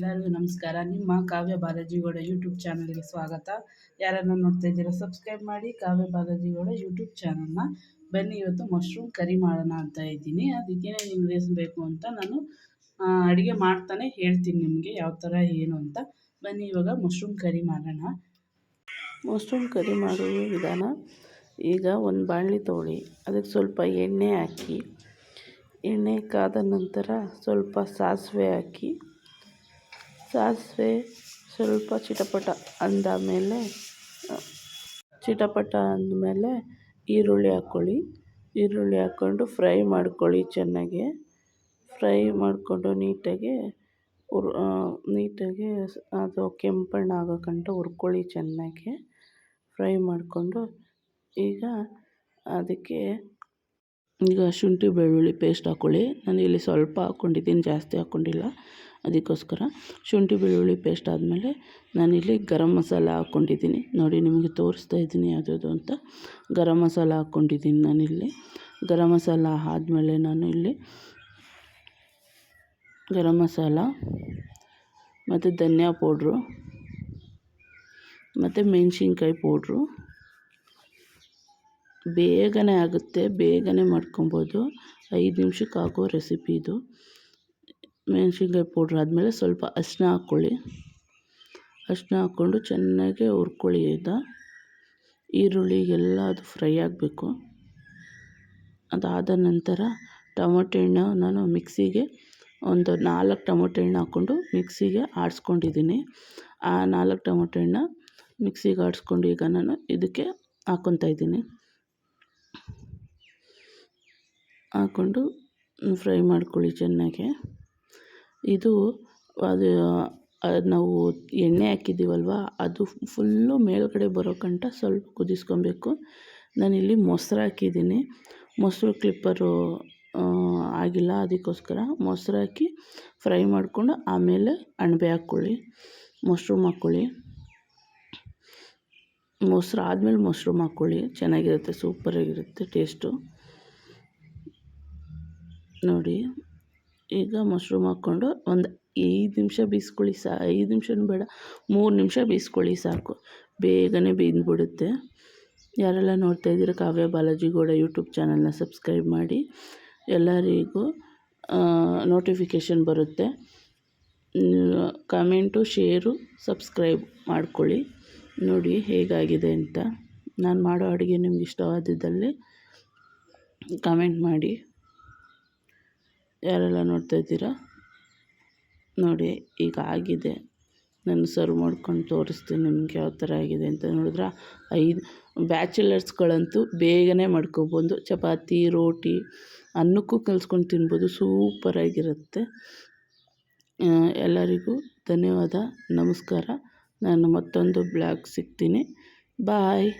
ಎಲ್ಲರಿಗೂ ನಮಸ್ಕಾರ. ನಿಮ್ಮ ಕಾವ್ಯ ಬಾಲಾಜಿಗೌಡ ಯೂಟ್ಯೂಬ್ ಚಾನಲ್ಗೆ ಸ್ವಾಗತ. ಯಾರನ್ನು ನೋಡ್ತಾ ಇದ್ದೀರಾ ಸಬ್ಸ್ಕ್ರೈಬ್ ಮಾಡಿ ಕಾವ್ಯ ಬಾಲಾಜಿಗೌಡ ಯೂಟ್ಯೂಬ್ ಚಾನಲ್ನ ಬನ್ನಿ. ಇವತ್ತು ಮಶ್ರೂಮ್ ಕರಿ ಮಾಡೋಣ ಅಂತ ಇದ್ದೀನಿ. ಅದಕ್ಕೇನೆ ನಿಮ್ಗೆ ಬೇಕು ಅಂತ ನಾನು ಅಡುಗೆ ಮಾಡ್ತಾನೆ ಹೇಳ್ತೀನಿ ನಿಮಗೆ ಯಾವ ಥರ ಏನು ಅಂತ. ಬನ್ನಿ, ಇವಾಗ ಮಶ್ರೂಮ್ ಕರಿ ಮಾಡೋಣ. ಮಶ್ರೂಮ್ ಕರಿ ಮಾಡುವ ವಿಧಾನ, ಈಗ ಒಂದು ಬಾಣಲಿ ತೊಗೊಳ್ಳಿ. ಅದಕ್ಕೆ ಸ್ವಲ್ಪ ಎಣ್ಣೆ ಹಾಕಿ, ಎಣ್ಣೆ ಕಾದ ನಂತರ ಸ್ವಲ್ಪ ಸಾಸಿವೆ ಹಾಕಿ ಸಾಸಿವೆ ಸ್ವಲ್ಪ ಚಿಟಪಟ ಅಂದಾದಮೇಲೆ ಚಿಟಪಟ ಅಂದಮೇಲೆ ಈರುಳ್ಳಿ ಹಾಕ್ಕೊಳ್ಳಿ. ಈರುಳ್ಳಿ ಹಾಕ್ಕೊಂಡು ಫ್ರೈ ಮಾಡ್ಕೊಳ್ಳಿ ಚೆನ್ನಾಗಿ. ಫ್ರೈ ಮಾಡಿಕೊಂಡು ನೀಟಾಗಿ ಹುರ್ ನೀಟಾಗಿ ಅದು ಕೆಂಪಣ್ಣ ಆಗೋ ಗಂಟ ಹುರ್ಕೊಳ್ಳಿ ಚೆನ್ನಾಗಿ. ಫ್ರೈ ಮಾಡಿಕೊಂಡು ಈಗ ಅದಕ್ಕೆ ಈಗ ಶುಂಠಿ, ಬೆಳ್ಳುಳ್ಳಿ ಪೇಸ್ಟ್ ಹಾಕ್ಕೊಳ್ಳಿ ನಾನು ಇಲ್ಲಿ ಸ್ವಲ್ಪ ಹಾಕ್ಕೊಂಡಿದ್ದೀನಿ, ಜಾಸ್ತಿ ಹಾಕ್ಕೊಂಡಿಲ್ಲ. ಅದಕ್ಕೋಸ್ಕರ ಶುಂಠಿ, ಬೆಳ್ಳುಳ್ಳಿ ಪೇಸ್ಟ್ ಆದಮೇಲೆ ನಾನಿಲ್ಲಿ ಗರಂ ಮಸಾಲ ಹಾಕ್ಕೊಂಡಿದ್ದೀನಿ. ನೋಡಿ, ನಿಮಗೆ ತೋರಿಸ್ತಾ ಇದ್ದೀನಿ ಯಾವುದ್ಯಾವುದು ಅಂತ. ಗರಂ ಮಸಾಲ ಹಾಕ್ಕೊಂಡಿದ್ದೀನಿ ನಾನಿಲ್ಲಿ ಗರಂ ಮಸಾಲ ಆದಮೇಲೆ ನಾನು ಇಲ್ಲಿ ಗರಂ ಮಸಾಲ, ಮತ್ತು ಧನಿಯಾ ಪೌಡ್ರು ಮತ್ತು ಮೆಣಸಿನ್ಕಾಯಿ ಪೌಡ್ರು ಬೇಗನೆ ಆಗುತ್ತೆ, ಬೇಗನೆ ಮಾಡ್ಕೊಬೋದು. ಐದು ನಿಮಿಷಕ್ಕೆ ಆಗೋ ರೆಸಿಪಿ ಇದು. ಮೆಣಸಿನ್ಕಾಯಿ ಪೌಡ್ರ್ ಆದಮೇಲೆ ಸ್ವಲ್ಪ ಅರಿಶಿನ ಹಾಕ್ಕೊಳ್ಳಿ ಅರಿಶಿನ ಹಾಕ್ಕೊಂಡು ಚೆನ್ನಾಗಿ ಹುರ್ಕೊಳ್ಳಿ, ಆಯಿತಾ? ಈರುಳ್ಳಿ ಎಲ್ಲ ಅದು ಫ್ರೈ ಆಗಬೇಕು. ಅದಾದ ನಂತರ ಟೊಮೊಟೊ ಹಣ್ಣು ನಾನು ಮಿಕ್ಸಿಗೆ ಒಂದು ನಾಲ್ಕು ಟೊಮೊಟೊ ಹಣ್ಣು ಹಾಕ್ಕೊಂಡು ಮಿಕ್ಸಿಗೆ ಆಡಿಸ್ಕೊಂಡಿದ್ದೀನಿ. ಆ ನಾಲ್ಕು ಟೊಮೊಟೊ ಹಣ್ಣು ಮಿಕ್ಸಿಗೆ ಆಡಿಸ್ಕೊಂಡು ಈಗ ನಾನು ಇದಕ್ಕೆ ಹಾಕ್ಕೊತಾ ಇದ್ದೀನಿ. ಹಾಕ್ಕೊಂಡು ಫ್ರೈ ಮಾಡ್ಕೊಳ್ಳಿ ಚೆನ್ನಾಗೆ. ಇದು ಅದು ನಾವು ಎಣ್ಣೆ ಹಾಕಿದ್ದೀವಲ್ವ, ಅದು ಫುಲ್ಲು ಮೇಲುಗಡೆ ಬರೋ ಗಂಟ ಸ್ವಲ್ಪ ಕುದಿಸ್ಕೊಬೇಕು. ನಾನಿಲ್ಲಿ ಮೊಸರು ಹಾಕಿದ್ದೀನಿ. ಮೊಸರು ಕ್ಲಿಪ್ಪರು ಆಗಿಲ್ಲ ಅದಕ್ಕೋಸ್ಕರ ಮೊಸರು ಹಾಕಿ ಫ್ರೈ ಮಾಡಿಕೊಂಡು ಆಮೇಲೆ ಅಣಬೆ ಹಾಕ್ಕೊಳ್ಳಿ, ಮಶ್ರೂಮ್ ಹಾಕ್ಕೊಳ್ಳಿ. ಮೊಸರು ಆದಮೇಲೆ ಮಶ್ರೂಮ್ ಹಾಕ್ಕೊಳ್ಳಿ ಚೆನ್ನಾಗಿರುತ್ತೆ ಸೂಪರಾಗಿರುತ್ತೆ ಟೇಸ್ಟು ನೋಡಿ, ಈಗ ಮಶ್ರೂಮ್ ಹಾಕ್ಕೊಂಡು ಒಂದು ಐದು ನಿಮಿಷ ಬೀಸ್ಕೊಳ್ಳಿ ಸಾ, ಐದು ನಿಮಿಷನೂ ಬೇಡ, ಮೂರು ನಿಮಿಷ ಬೀಸ್ಕೊಳ್ಳಿ ಸಾಕು. ಬೇಗನೆ ಬೀಂದ್ಬಿಡುತ್ತೆ. ಯಾರೆಲ್ಲ ನೋಡ್ತಾ ಇದ್ದೀರ ಕಾವ್ಯ ಬಾಲಾಜಿ ಗೌಡ ಯೂಟ್ಯೂಬ್ ಚಾನಲ್ನ ಸಬ್ಸ್ಕ್ರೈಬ್ ಮಾಡಿ. ಎಲ್ಲರಿಗೂ ನೋಟಿಫಿಕೇಷನ್ ಬರುತ್ತೆ. ಕಮೆಂಟು ಶೇರು ಸಬ್ಸ್ಕ್ರೈಬ್ ಮಾಡ್ಕೊಳ್ಳಿ. ನೋಡಿ ಹೇಗಾಗಿದೆ ಅಂತ. ನಾನು ಮಾಡೋ ಅಡುಗೆ ನಿಮ್ಗೆ ಇಷ್ಟವಾದಿದ್ದಲ್ಲಿ ಕಮೆಂಟ್ ಮಾಡಿ. ಯಾರೆಲ್ಲ ನೋಡ್ತಾ ಇದ್ದೀರಾ? ನೋಡಿ, ಈಗ ಆಗಿದೆ. ನಾನು ಸರ್ವ್ ಮಾಡ್ಕೊಂಡು ತೋರಿಸ್ತೀನಿ ನಿಮ್ಗೆ ಯಾವ ಥರ ಆಗಿದೆ ಅಂತ ನೋಡಿದ್ರೆ? ಐದು ಬ್ಯಾಚುಲರ್ಸ್ಗಳಂತೂ ಬೇಗನೆ ಮಾಡ್ಕೊಬೋದು. ಚಪಾತಿ, ರೋಟಿ, ಅನ್ನಕ್ಕೂ ಕಲ್ಸ್ಕೊಂಡು ತಿನ್ಬೋದು. ಸೂಪರಾಗಿರುತ್ತೆ ಎಲ್ಲರಿಗೂ ಧನ್ಯವಾದ, ನಮಸ್ಕಾರ. ನಾನು ಮತ್ತೊಂದು ಬ್ಲಾಗ್ ಸಿಗ್ತೀನಿ. ಬಾಯ್.